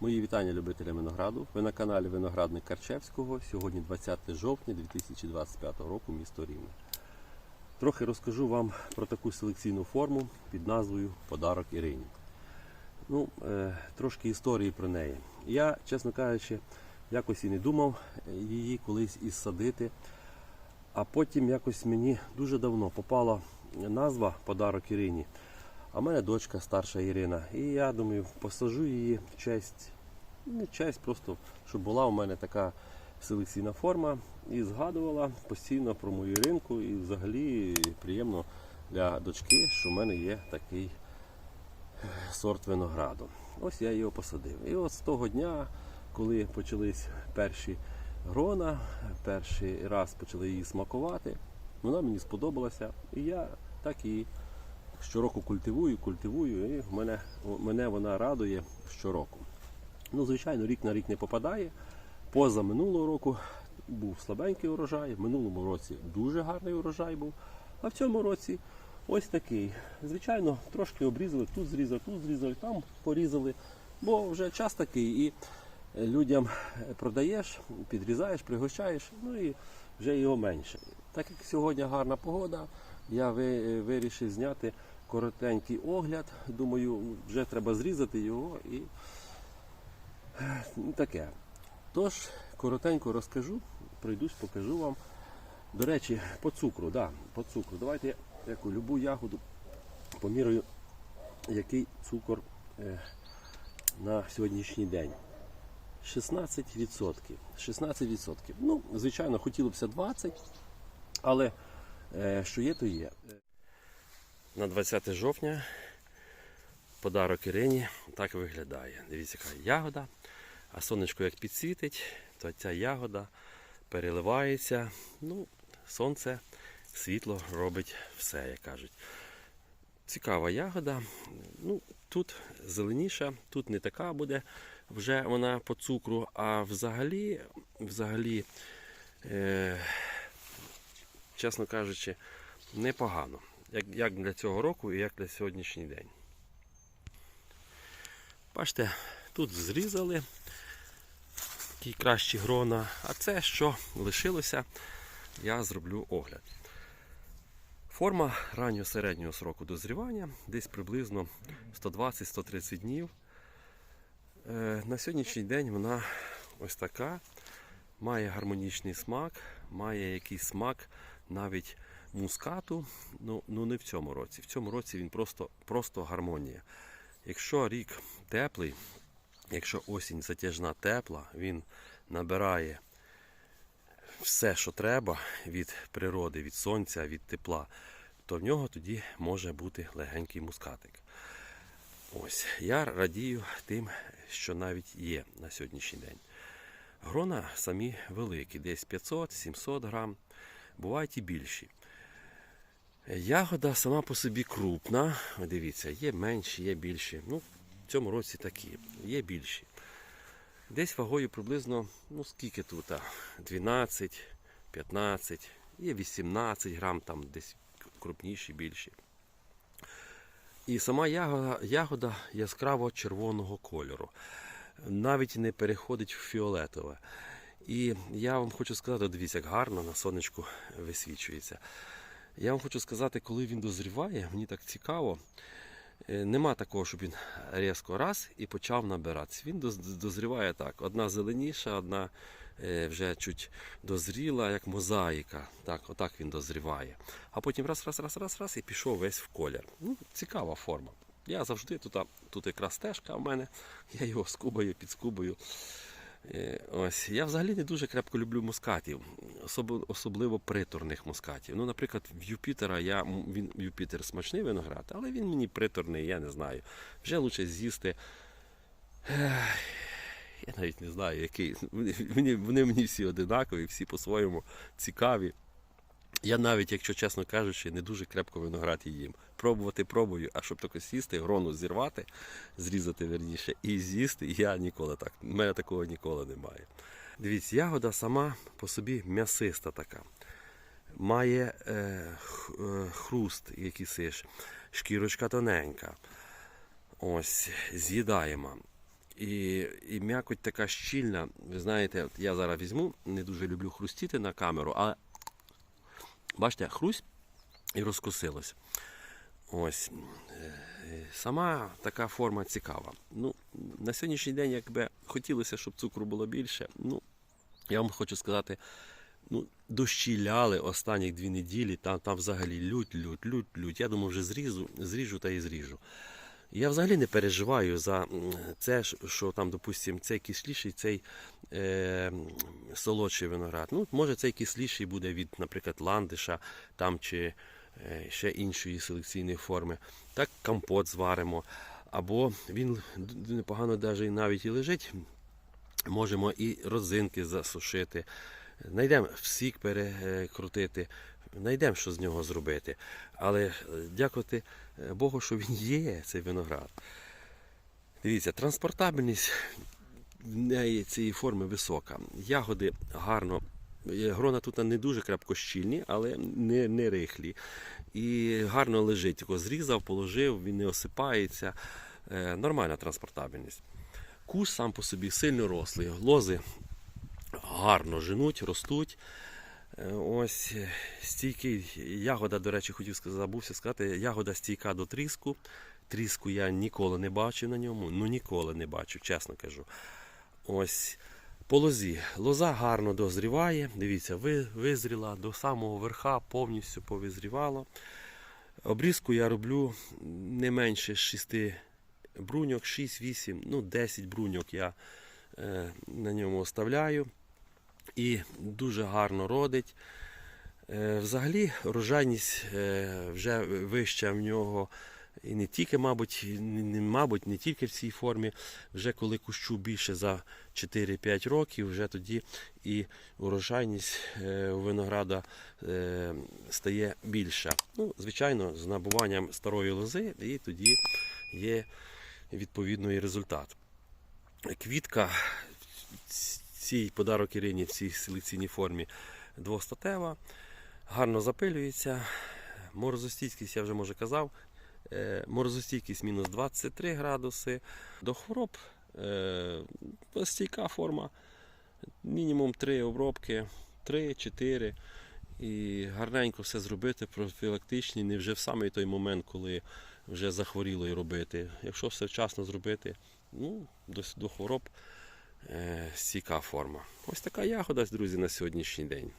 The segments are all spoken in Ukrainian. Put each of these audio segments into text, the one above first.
Мої вітання любителям винограду. Ви на каналі Виноградник Карчевського. Сьогодні 20 жовтня 2025 року, місто Рівне. Трохи розкажу вам про таку селекційну форму під назвою Подарок Ірині. Ну, е, трошки історії про неї. Я, чесно кажучи, якось і не думав її колись із садити. А потім якось мені дуже давно попала назва Подарок Ірині. А в мене дочка старша Ірина. І я думаю, посажу її в честь, не честь, просто щоб була у мене така селекційна форма. І згадувала постійно про мою Іринку. І взагалі приємно для дочки, що в мене є такий сорт винограду. Ось я його посадив. І от з того дня, коли почались перші грона, перший раз почали її смакувати, вона мені сподобалася. І я так і щороку культивую, культивую, і мене, мене вона радує щороку. Ну, звичайно, рік на рік не попадає. Поза минулого року був слабенький урожай, в минулому році дуже гарний урожай був, а в цьому році ось такий. Звичайно, трошки обрізали, тут зрізали, тут зрізали, там порізали, бо вже час такий, і людям продаєш, підрізаєш, пригощаєш, ну і вже його менше. Так як сьогодні гарна погода, я вирішив зняти коротенький огляд. Думаю, вже треба зрізати його і ну, таке. Тож, коротенько розкажу, пройдусь, покажу вам. До речі, по цукру, да, по цукру. Давайте я яку любу ягоду поміряю, який цукор е, на сьогоднішній день. 16%. 16%. Ну, звичайно, хотілося б 20%, але е, що є, то є. На 20 жовтня подарок Ірині так виглядає. Дивіться, яка ягода. А сонечко як підсвітить, то ця ягода переливається. Ну, сонце, світло робить все, як кажуть. Цікава ягода. Ну, тут зеленіша, тут не така буде вже вона по цукру, а взагалі, взагалі, е, чесно кажучи, непогано. Як, як для цього року і як для сьогоднішній день. Бачите, тут зрізали ті кращі грона, а це що лишилося, я зроблю огляд. Форма раннього середнього сроку дозрівання, десь приблизно 120-130 днів. Е, На сьогоднішній день вона ось така, має гармонічний смак, має якийсь смак навіть мускату, ну, ну не в цьому році. В цьому році він просто, просто гармонія. Якщо рік теплий, якщо осінь затяжна тепла, він набирає все, що треба від природи, від сонця, від тепла, то в нього тоді може бути легенький мускатик. Ось, я радію тим, що навіть є на сьогоднішній день. Грона самі великі, десь 500-700 грам, бувають і більші. Ягода сама по собі крупна. Дивіться, є менші, є більші. Ну, в цьому році такі, є більші. Десь вагою приблизно, ну скільки тут? 12, 15, є 18 грам, там десь крупніші, більші. І сама ягода, ягода яскраво червоного кольору. Навіть не переходить в фіолетове. І я вам хочу сказати, дивіться, як гарно на сонечку висвічується. Я вам хочу сказати, коли він дозріває, мені так цікаво. е, Нема такого, щоб він різко раз і почав набиратися. Він дозріває так. Одна зеленіша, одна е, вже чуть дозріла, як мозаїка. Так, отак він дозріває. А потім раз, раз, раз, раз, раз і пішов весь в колір. Ну, цікава форма. Я завжди тут, тут якраз стежка в мене, я його скубаю, підскубаю. Е, Ось я взагалі не дуже крепко люблю мускатів, особ- особливо приторних мускатів. Ну, наприклад, в Юпітера я він Юпітер смачний виноград, але він мені приторний, я не знаю. Вже лучше з'їсти. Я навіть не знаю, який. Вони, вони мені всі одинакові, всі по-своєму цікаві. Я навіть, якщо чесно кажучи, не дуже крепко виноград їм. Пробувати пробую, а щоб тако сісти, грону зірвати, зрізати верніше, і з'їсти, я ніколи так. У мене такого ніколи немає. Дивіться, ягода сама по собі м'ясиста така. Має е, е, хруст, сиш, шкірочка тоненька. Ось, з'їдаємо. І, і м'якоть така щільна. Ви знаєте, от я зараз візьму, не дуже люблю хрустіти на камеру, але бачите, хрусть і розкусилось. Ось. Сама така форма цікава. Ну, на сьогоднішній день, якби хотілося, щоб цукру було більше. Ну, я вам хочу сказати, ну, дощі ляли останні дві неділі, там, там взагалі лють, лють, лють, лють. Я думаю, вже зрізу, зріжу та і зріжу. Я взагалі не переживаю за це, що- там, допустим, цей кисліший, цей е, солодший виноград. Ну, може, цей кисліший буде від, наприклад, ландиша там чи ще іншої селекційної форми. Так компот зваримо. Або він непогано даже навіть і лежить. Можемо і родзинки засушити. Знайдемо всік перекрутити, знайдемо, що з нього зробити. Але е, дякувати е, Богу, що він є, цей виноград. Дивіться, транспортабельність в неї цієї форми висока. Ягоди гарно. Е, Грона тут не дуже крепкощільні, але не, не рихлі. І гарно лежить. Тако зрізав, положив, він не осипається. Е, Нормальна транспортабельність. Куш сам по собі сильно рослий. Лози гарно женуть, ростуть. Е, Ось стійкий ягода, до речі, хотів сказати, забувся сказати, ягода стійка до тріску. Тріску я ніколи не бачив на ньому, ну ніколи не бачив, чесно кажу. Ось по лозі. Лоза гарно дозріває. Дивіться, ви- визріла до самого верха, повністю повизрівало. Обрізку я роблю не менше 6 бруньок, 6-8, ну 10 бруньок я е, на ньому оставляю. І дуже гарно родить. Е, Взагалі, рожайність е, вже вища в нього. І не тільки, мабуть, не, мабуть, не тільки в цій формі. Вже коли кущу більше за 4-5 років, вже тоді і урожайність е, винограда е, стає більша. Ну, звичайно, з набуванням старої лози, і тоді є відповідний результат. Квітка цій подарок Ірині в цій селекційній формі двостатева, гарно запилюється. Морозостійкість, я вже може казав, морозостійкість мінус 23 градуси. До хвороб е, стійка форма, мінімум 3 обробки, 3-4. І гарненько все зробити, профілактичні, не вже в самий той момент, коли вже захворіло і робити. Якщо все вчасно зробити, ну, до, до хвороб е, стійка форма. Ось така ягода, друзі, на сьогоднішній день.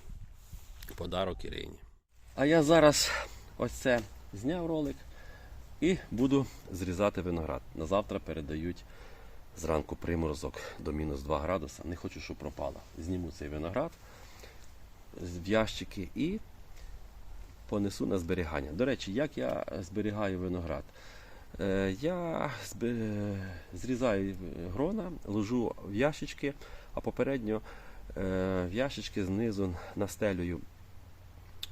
Подарок Ірині. А я зараз ось це зняв ролик і буду зрізати виноград. На завтра передають зранку приморозок до мінус 2 градуса. Не хочу, щоб пропало. Зніму цей виноград в ящики і понесу на зберігання. До речі, як я зберігаю виноград? Е, Я зрізаю грона, ложу в ящички, а попередньо е, в ящички знизу настелюю.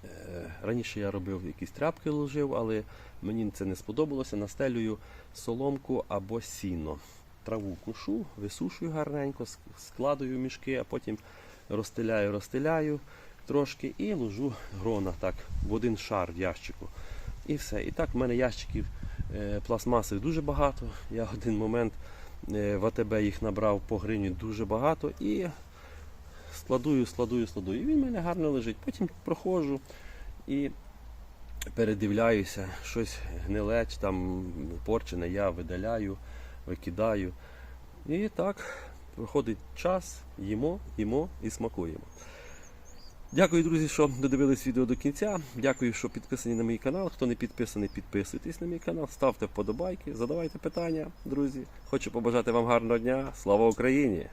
Е, Раніше я робив якісь тряпки ложив, але мені це не сподобалося. Настелюю соломку або сіно. Траву кушу, висушую гарненько, ск- складую мішки, а потім розстеляю, розстеляю трошки і ложу грона так в один шар в ящику. І все. І так в мене ящиків е, пластмаси дуже багато. Я один момент е, в АТБ їх набрав по гривні дуже багато і складую, складую, складую. І він в мене гарно лежить. Потім проходжу і передивляюся, щось гниле чи там порчене, я видаляю, викидаю. І так проходить час, їмо, їмо і смакуємо. Дякую, друзі, що додивились відео до кінця. Дякую, що підписані на мій канал. Хто не підписаний, підписуйтесь на мій канал, ставте вподобайки, задавайте питання, друзі. Хочу побажати вам гарного дня. Слава Україні!